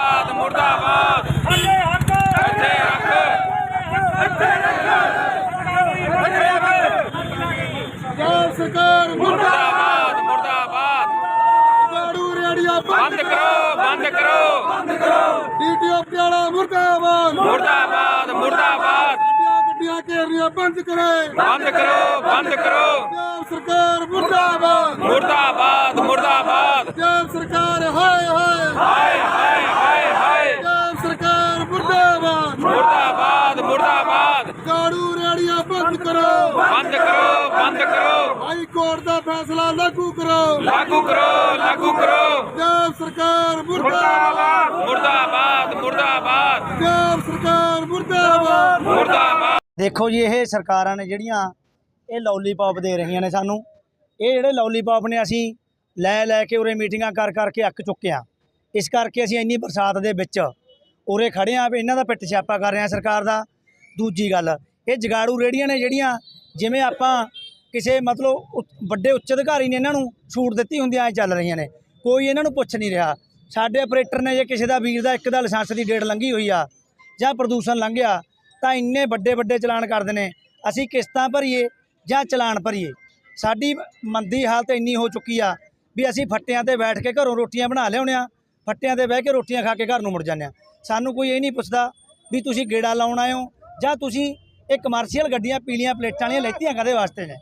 ਮੁਰਦਾਬਾਦ ਮੁਰਦਾਬਾਦ। ਹੱਲੇ ਹੱਕ। ਇੱਥੇ ਰੱਖ ਪੰਜਾਬ ਸਰਕਾਰ ਮੁਰਦਾਬਾਦ ਮੁਰਦਾਬਾਦ। ਝਾੜੂ ਰੇੜੀਆਂ ਬੰਦ ਕਰੋ। ਬੰਦ ਕਰੋ। ਡੀਟੀਓ ਪਟਿਆਲਾ ਮੁਰਦਾਬਾਦ। ਮੁਰਦਾਬਾਦ ਮੁਰਦਾਬਾਦ। ਗੱਡੀਆਂ ਗੱਡੀਆਂ ਘੇਰਨੀਆਂ ਬੰਦ ਕਰੇ। ਬੰਦ ਕਰੋ ਬੰਦ ਕਰੋ। ਪੰਜਾਬ ਸਰਕਾਰ ਮੁਰਦਾਬਾਦ। ਮੁਰਦਾਬਾਦ ਮੁਰਦਾਬਾਦ। ਪੰਜਾਬ ਸਰਕਾਰ ਮੁਰਦਾਬਾਦ ਮੁਰਦਾਬਾਦ। ਝਾੜੂ ਰੇੜੀਆਂ ਬੰਦ ਕਰੋ। ਬੰਦ ਕਰੋ ਬੰਦ ਕਰੋ। ਹਾਈ ਕੋਰਟ ਦਾ ਫੈਸਲਾ ਲਾਗੂ ਕਰੋ। ਲਾਗੂ ਕਰੋ ਲਾਗੂ ਕਰੋ। ਪੰਜਾਬ ਸਰਕਾਰ ਮੁਰਦਾਬਾਦ। ਮੁਰਦਾਬਾਦ ਮੁਰਦਾਬਾਦ। ਪੰਜਾਬ ਸਰਕਾਰ ਮੁਰਦਾਬਾਦ। ਮੁਰਦਾਬਾਦ। ਦੇਖੋ ਜੀ ਇਹ ਸਰਕਾਰਾਂ ਨੇ ਜਿਹੜੀਆਂ ਇਹ ਲੌਲੀਪੌਪ ਦੇ ਰਹੀਆਂ ਨੇ ਸਾਨੂੰ। ਇਹ ਜਿਹੜੇ ਲੌਲੀਪੌਪ ਨੇ ਅਸੀਂ ਲੈ ਲੈ ਕੇ ਉਰੇ ਮੀਟਿੰਗਾਂ ਕਰ ਕਰਕੇ ਅੱਕ ਚੁੱਕੇ ਆ ਇਸ ਕਰਕੇ ਅਸੀਂ ਇੰਨੀ ਬਰਸਾਤ ਦੇ ਵਿੱਚ ਉਰੇ ਖੜੇ ਆ ਵੀ ਇਹਨਾਂ ਦਾ ਪਿੱਟ ਛਾਪਾ ਕਰ ਰਿਹਾ ਸਰਕਾਰ ਦਾ। ਦੂਜੀ ਗੱਲ, ਇਹ ਜਗਾੜੂ ਰੇੜੀਆਂ ਨੇ ਜਿਹੜੀਆਂ ਜਿਵੇਂ ਆਪਾਂ ਕਿਸੇ ਮਤਲਬ ਉ, ਵੱਡੇ ਉੱਚ ਅਧਿਕਾਰੀ ਨੇ ਇਹਨਾਂ ਨੂੰ ਛੂਟ ਦਿੱਤੀ ਹੁੰਦੀ ਐ ਚੱਲ ਰਹੀਆਂ ਨੇ। ਕੋਈ ਇਹਨਾਂ ਨੂੰ ਪੁੱਛ ਨਹੀਂ ਰਿਹਾ। ਸਾਡੇ ਆਪਰੇਟਰ ਨੇ ਜੇ ਕਿਸੇ ਦਾ ਵੀਰ ਦਾ ਇੱਕ ਦਾ ਲਾਇਸੈਂਸ ਦੀ ਡੇਟ ਲੰਘੀ ਹੋਈ ਆ ਜਾਂ ਪ੍ਰਦੂਸ਼ਣ ਲੰਘਿਆ, ਤਾਂ ਇੰਨੇ ਵੱਡੇ ਵੱਡੇ ਚਲਾਨ ਕਰਦੇ ਨੇ। ਅਸੀਂ ਕਿਸ਼ਤਾਂ ਭਰੀਏ ਜਾਂ ਚਲਾਨ ਭਰੀਏ? ਸਾਡੀ ਮੰਦੀ ਹਾਲਤ ਇੰਨੀ ਹੋ ਚੁੱਕੀ ਆ ਵੀ ਅਸੀਂ ਫੱਟਿਆਂ ਤੇ ਬੈਠ ਕੇ ਘਰੋਂ ਰੋਟੀਆਂ ਬਣਾ ਲਿਆਉਂਦੇ ਆ ਫੱਟਿਆਂ ਤੇ ਬਹਿ ਕੇ ਰੋਟੀਆਂ ਖਾ ਕੇ ਘਰ ਨੂੰ ਮੁੜ ਜਾਂਦੇ ਆ ਸਾਨੂੰ ਕੋਈ ਇਹ ਨਹੀਂ ਪੁੱਛਦਾ ਵੀ ਤੁਸੀਂ ਗੇੜਾ ਲਾਉਣ ਆਏ ਹੋ ਜਾਂ ਤੁਸੀਂ ਇਹ ਕਮਰਸ਼ੀਅਲ ਗੱਡੀਆਂ ਪੀਲੀਆਂ ਪਲੇਟਾਂ ਵਾਲੀਆਂ ਲੈਤੀਆਂ ਕਦੇ ਵਾਸਤੇ ਨੇ?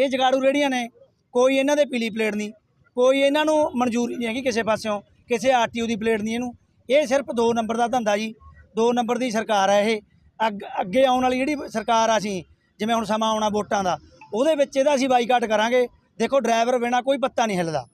ਇਹ ਜਗਾੜੂ ਰੇੜੀਆਂ ਨੇ, ਕੋਈ ਇਹਨਾਂ ਦੇ ਪੀਲੀ ਪਲੇਟ ਨਹੀਂ, ਕੋਈ ਇਹਨਾਂ ਨੂੰ ਮਨਜ਼ੂਰੀ ਨਹੀਂ ਹੈਗੀ ਕਿਸੇ ਪਾਸਿਓਂ, ਕਿਸੇ ਆਰਟੀਓ ਦੀ ਪਲੇਟ ਨਹੀਂ ਇਹਨੂੰ। ਇਹ ਸਿਰਫ 2 ਨੰਬਰ ਦਾ ਧੰਦਾ ਜੀ 2 ਨੰਬਰ ਦੀ ਸਰਕਾਰ ਹੈ ਇਹ। ਅੱਗ, ਅੱਗੇ ਆਉਣ ਵਾਲੀ ਜਿਹੜੀ ਸਰਕਾਰ ਆ ਅਸੀਂ, ਜਿਵੇਂ ਹੁਣ ਸਮਾਂ ਆਉਣਾ ਵੋਟਾਂ ਦਾ, ਉਹਦੇ ਵਿੱਚ ਇਹਦਾ ਅਸੀਂ ਬਾਈਕਾਟ ਕਰਾਂਗੇ। ਦੇਖੋ ਡਰਾਈਵਰ ਬਿਨਾ ਕੋਈ ਪੱਤਾ ਨਹੀਂ ਹਿੱਲਦਾ।